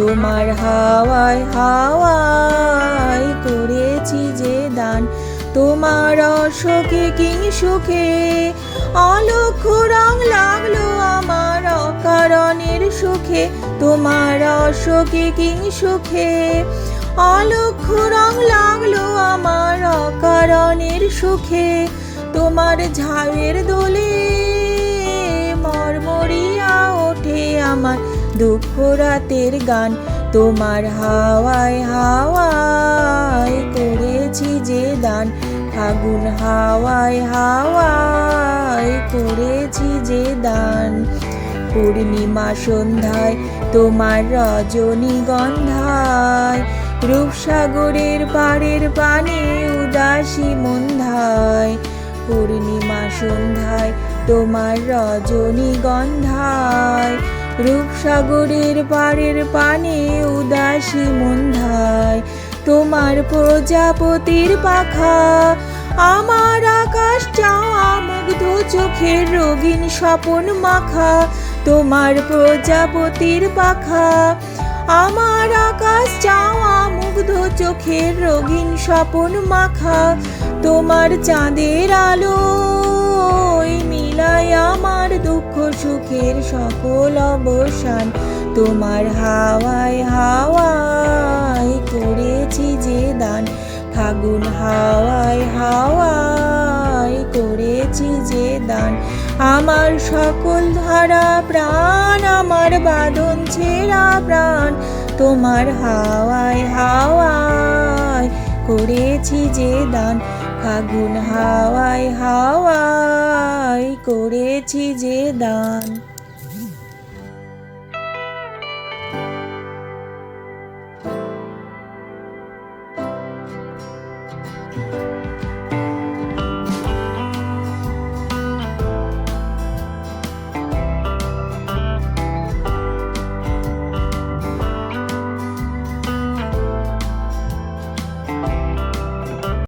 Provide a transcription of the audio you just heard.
তোমার হাওয়ায় হাওয়ায় করেছি যে দান। তোমার অশোকে কিং সুখে? অলক্ষ রং লাগল আমার অকারণের সুখে। তোমার অশোকে কিং সুখে? অলক্ষ রং লাগল আমার অকারণের সুখে। তোমার ঝাড়ের দোলে মরমরিয়া ওঠে আমার। দুঃখ রাতের গান, তোমার হাওয়ায় হাওয়ায় করেছি যে দান। ফাগুন হাওয়ায় হাওয়ায় করেছি যে দান। পূর্ণিমা সন্ধ্যায় তোমার রজনীগন্ধায় রূপসাগরের পাড়ের পানে উদাসী মন্ধায়। পূর্ণিমা সন্ধ্যায় তোমার রজনীগন্ধায় রূপসাগরের পাড়ের পানে উদাসী মন্ধায় তোমার প্রজাপতির পাখা, আমার আকাশ চাওয়া মুগ্ধ চোখের রঙিন স্বপন মাখা। তোমার প্রজাপতির পাখা, আমার আকাশ চাওয়া মুগ্ধ চোখের রঙিন স্বপন মাখা। তোমার চাঁদের আলো সুখের সকল অবসান। তোমার হাওয়ায় হাওয়ায় করেছি যে দান। ফাগুন হাওয়ায় হাওয়ায় করেছি যে দান। আমার সকল ধারা প্রাণ, আমার বাঁধন ছেঁড়া প্রাণ। তোমার হাওয়ায় হাওয়ায় করেছি যে দান। ফাগুন হাওয়ায় হাওয়াই করেছি যে দান।